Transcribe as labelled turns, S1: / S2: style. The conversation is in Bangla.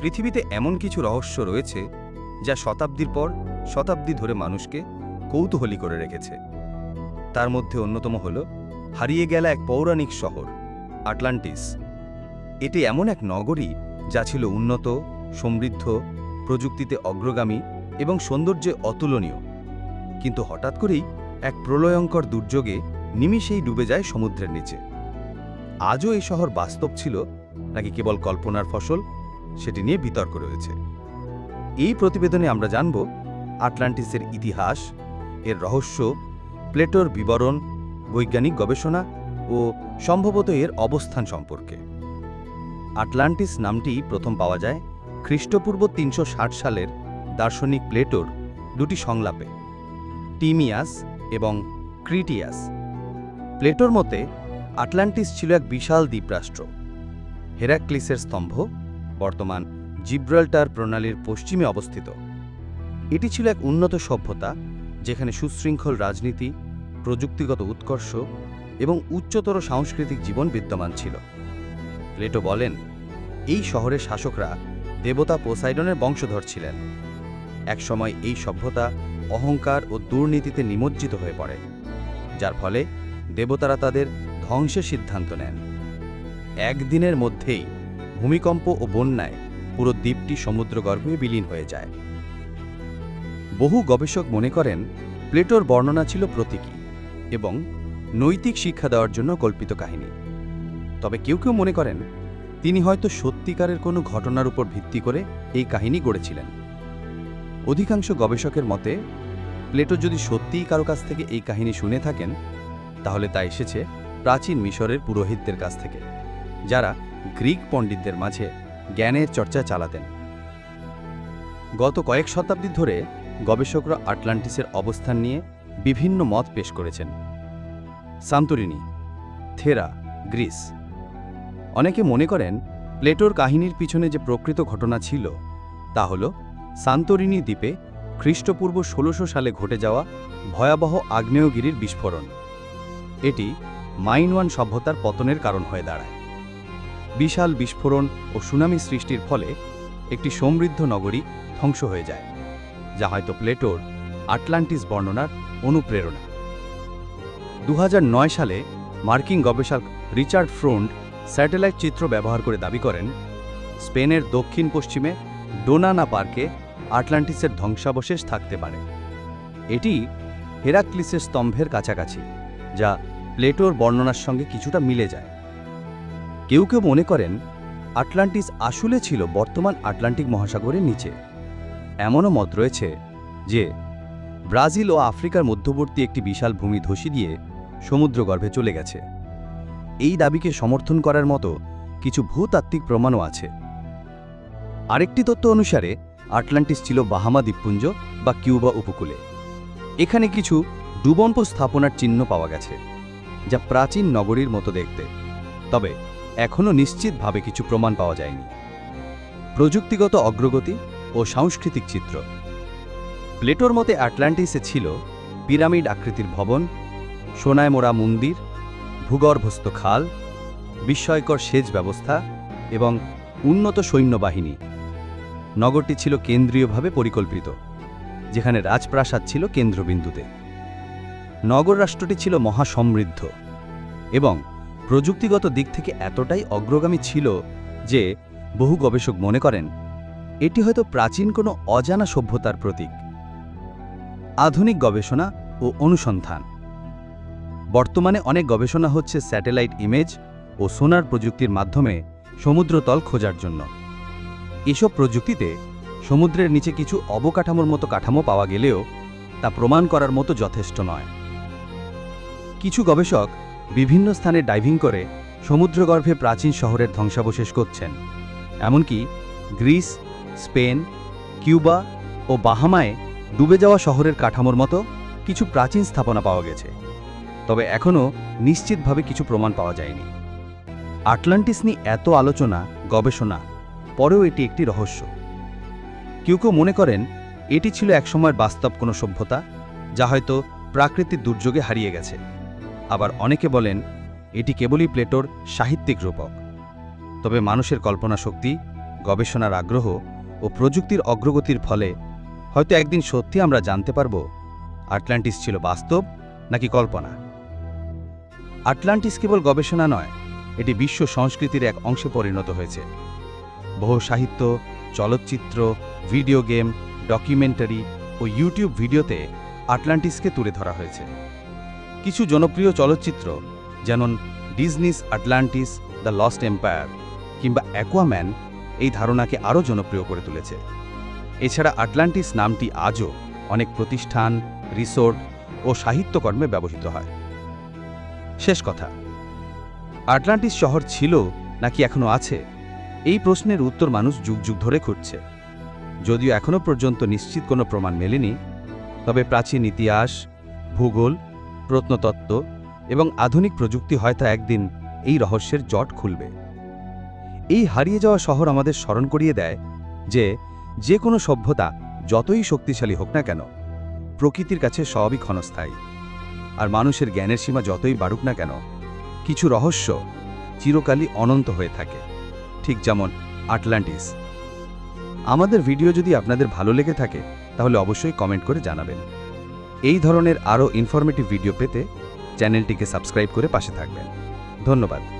S1: পৃথিবীতে এমন কিছু রহস্য রয়েছে যা শতাব্দীর পর শতাব্দী ধরে মানুষকে কৌতূহলী করে রেখেছে। তার মধ্যে অন্যতম হল, হারিয়ে গেলা এক পৌরাণিক শহর, আটলান্টিস। এটি এমন এক নগরী যা ছিল উন্নত, সমৃদ্ধ, প্রযুক্তিতে অগ্রগামী এবং সৌন্দর্যে অতুলনীয়। কিন্তু হঠাৎ করেই এক প্রলয়ঙ্কর দুর্যোগে নিমিষেই ডুবে যায় সমুদ্রের নিচে। আজও এই শহর বাস্তব ছিল নাকি কেবল কল্পনার ফসল? সেটি নিয়ে বিতর্ক রয়েছে। এই প্রতিবেদনে আমরা জানব আটলান্টিসের ইতিহাস, এর রহস্য, প্লেটোর বিবরণ, বৈজ্ঞানিক গবেষণা ও সম্ভবত এর অবস্থান সম্পর্কে। আটলান্টিস নামটি প্রথম পাওয়া যায় খ্রিস্টপূর্ব তিনশো ষাট সালের দার্শনিক প্লেটোর দুটি সংলাপে, টিমিয়াস এবং ক্রিটিয়াস। প্লেটোর মতে, আটলান্টিস ছিল এক বিশাল দ্বীপরাষ্ট্র, হেরাক্লিসের স্তম্ভ বর্তমান জিব্রাল্টার প্রণালীর পশ্চিমে অবস্থিত। এটি ছিল এক উন্নত সভ্যতা, যেখানে সুশৃঙ্খল রাজনীতি, প্রযুক্তিগত উৎকর্ষ এবং উচ্চতর সাংস্কৃতিক জীবন বিদ্যমান ছিল। প্লেটো বলেন, এই শহরের শাসকরা দেবতা পোসাইডনের বংশধর ছিলেন। একসময় এই সভ্যতা অহংকার ও দুর্নীতিতে নিমজ্জিত হয়ে পড়ে, যার ফলে দেবতারা তাদের ধ্বংসের সিদ্ধান্ত নেন। একদিনের মধ্যেই ভূমিকম্প ও বন্যায় পুরো দ্বীপটি সমুদ্রগর্ভে বিলীন হয়ে যায়। বহু গবেষক মনে করেন, প্লেটোর বর্ণনা ছিল প্রতীকী এবং নৈতিক শিক্ষা দেওয়ার জন্য কল্পিত কাহিনী। তবে কেউ কেউ মনে করেন, তিনি হয়তো সত্যিকারের কোনো ঘটনার উপর ভিত্তি করে এই কাহিনী গড়েছিলেন। অধিকাংশ গবেষকের মতে, প্লেটো যদি সত্যিই কারও কাছ থেকে এই কাহিনী শুনে থাকেন, তাহলে তা এসেছে প্রাচীন মিশরের পুরোহিতদের কাছ থেকে, যারা গ্রিক পণ্ডিতদের মাঝে জ্ঞানের চর্চা চালাতেন। গত কয়েক শতাব্দী ধরে গবেষকরা আটলান্টিসের অবস্থান নিয়ে বিভিন্ন মত পেশ করেছেন। Santorini, Thera, Greece. অনেকে মনে করেন প্লেটোর কাহিনীর পিছনে যে প্রকৃত ঘটনা ছিল, তা হল সান্তরিনি দ্বীপে খ্রিস্টপূর্ব ষোলোশো সালে ঘটে যাওয়া ভয়াবহ আগ্নেয়গিরির বিস্ফোরণ। এটি মাইনওয়ান সভ্যতার পতনের কারণ হয়ে দাঁড়ায়। বিশাল বিস্ফোরণ ও সুনামি সৃষ্টির ফলে একটি সমৃদ্ধ নগরী ধ্বংস হয়ে যায়, যা হয়তো প্লেটোর আটলান্টিস বর্ণনার অনুপ্রেরণা। দু হাজার নয় সালে মার্কিন গবেষক রিচার্ড ফ্রোন্ড স্যাটেলাইট চিত্র ব্যবহার করে দাবি করেন, স্পেনের দক্ষিণ পশ্চিমে ডোনানা পার্কে আটলান্টিসের ধ্বংসাবশেষ থাকতে পারে। এটি হেরাক্লিসের স্তম্ভের কাছাকাছি, যা প্লেটোর বর্ণনার সঙ্গে কিছুটা মিলে যায়। কেউ কেউ মনে করেন আটলান্টিস আসলে ছিল বর্তমান আটলান্টিক মহাসাগরের নিচে। এমনও মত রয়েছে যে, ব্রাজিল ও আফ্রিকার মধ্যবর্তী একটি বিশাল ভূমি ধসি দিয়ে সমুদ্রগর্ভে চলে গেছে। এই দাবিকে সমর্থন করার মতো কিছু ভূতাত্ত্বিক প্রমাণও আছে। আরেকটি তত্ত্ব অনুসারে, আটলান্টিস ছিল বাহামা দ্বীপপুঞ্জ বা কিউবা উপকূলে। এখানে কিছু ডুবন্ত স্থাপনার চিহ্ন পাওয়া গেছে, যা প্রাচীন নগরীর মতো দেখতে। তবে এখনও নিশ্চিতভাবে কিছু প্রমাণ পাওয়া যায়নি। প্রযুক্তিগত অগ্রগতি ও সাংস্কৃতিক চিত্র। প্লেটোর মতে আটলান্টিসে ছিল পিরামিড আকৃতির ভবন সোনায় মোড়া মন্দির, ভূগর্ভস্থ খাল, বিস্ময়কর সেচ ব্যবস্থা এবং উন্নত সৈন্যবাহিনী। নগরটি ছিল কেন্দ্রীয়ভাবে পরিকল্পিত, যেখানে রাজপ্রাসাদ ছিল কেন্দ্রবিন্দুতে। নগর রাষ্ট্রটি ছিল মহাসমৃদ্ধ এবং প্রযুক্তিগত দিক থেকে এতটাই অগ্রগামী ছিল যে বহু গবেষক মনে করেন, এটি হয়তো প্রাচীন কোনো অজানা সভ্যতার প্রতীক। আধুনিক গবেষণা ও অনুসন্ধান। বর্তমানে অনেক গবেষণা হচ্ছে স্যাটেলাইট ইমেজ ও সোনার প্রযুক্তির মাধ্যমে সমুদ্রতল খোঁজার জন্য। এসব প্রযুক্তিতে সমুদ্রের নিচে কিছু অবকাঠামোর মতো কাঠামো পাওয়া গেলেও তা প্রমাণ করার মতো যথেষ্ট নয়। কিছু গবেষক বিভিন্ন স্থানে ডাইভিং করে সমুদ্রগর্ভে প্রাচীন শহরের ধ্বংসাবশেষ করছেন। এমনকি গ্রিস, স্পেন, কিউবা ও বাহামায় ডুবে যাওয়া শহরের কাঠামোর মতো কিছু প্রাচীন স্থাপনা পাওয়া গেছে। তবে এখনও নিশ্চিতভাবে কিছু প্রমাণ পাওয়া যায়নি। আটলান্টিস নিয়ে এত আলোচনা, গবেষণা, পরেও এটি একটি রহস্য। কেউ কেউ মনে করেন এটি ছিল একসময়ের বাস্তব কোনো সভ্যতা, যা হয়তো প্রাকৃতিক দুর্যোগে হারিয়ে গেছে। আবার অনেকে বলেন, এটি কেবলই প্লেটোর সাহিত্যিক রূপক। তবে মানুষের কল্পনা শক্তি গবেষণার আগ্রহ ও প্রযুক্তির অগ্রগতির ফলে হয়তো একদিন সত্যি আমরা জানতে পারব, আটলান্টিস ছিল বাস্তব নাকি কল্পনা। আটলান্টিস কেবল গবেষণা নয়, এটি বিশ্ব সংস্কৃতির এক অংশে পরিণত হয়েছে। বহু সাহিত্য, চলচ্চিত্র, ভিডিও গেম, ডকুমেন্টারি ও ইউটিউব ভিডিওতে আটলান্টিসকে তুলে ধরা হয়েছে। কিছু জনপ্রিয় চলচ্চিত্র, যেমন Disney's Atlantis, the lost empire, কিংবা অ্যাকোয়াম্যান, এই ধারণাকে আরও জনপ্রিয় করে তুলেছে। এছাড়া আটলান্টিস নামটি আজও অনেক প্রতিষ্ঠান, রিসোর্ট ও সাহিত্যকর্মে ব্যবহৃত হয়। শেষ কথা, আটলান্টিস শহর ছিল নাকি এখনও আছে? এই প্রশ্নের উত্তর মানুষ যুগ যুগ ধরে খুঁজছে। যদিও এখনও পর্যন্ত নিশ্চিত কোনো প্রমাণ মেলেনি, তবে প্রাচীন ইতিহাস, ভূগোল প্রত্নতত্ত্ব এবং আধুনিক প্রযুক্তি হয়তো একদিন এই রহস্যের জট খুলবে। এই হারিয়ে যাওয়া শহর আমাদের স্মরণ করিয়ে দেয় যে যে কোনো সভ্যতা যতই শক্তিশালী হোক না কেন, প্রকৃতির কাছে সবই ক্ষণস্থায়ী। আর মানুষের জ্ঞানের সীমা যতই বাড়ুক না কেন, কিছু রহস্য চিরকালই অনন্ত হয়ে থাকে। ঠিক যেমন আটলান্টিস। আমাদের ভিডিও যদি আপনাদের ভালো লেগে থাকে, তাহলে অবশ্যই কমেন্ট করে জানাবেন। এই ধরনের আরও ইনফরমেটিভ ভিডিও পেতে চ্যানেলটিকে সাবস্ক্রাইব করে পাশে থাকবেন। ধন্যবাদ।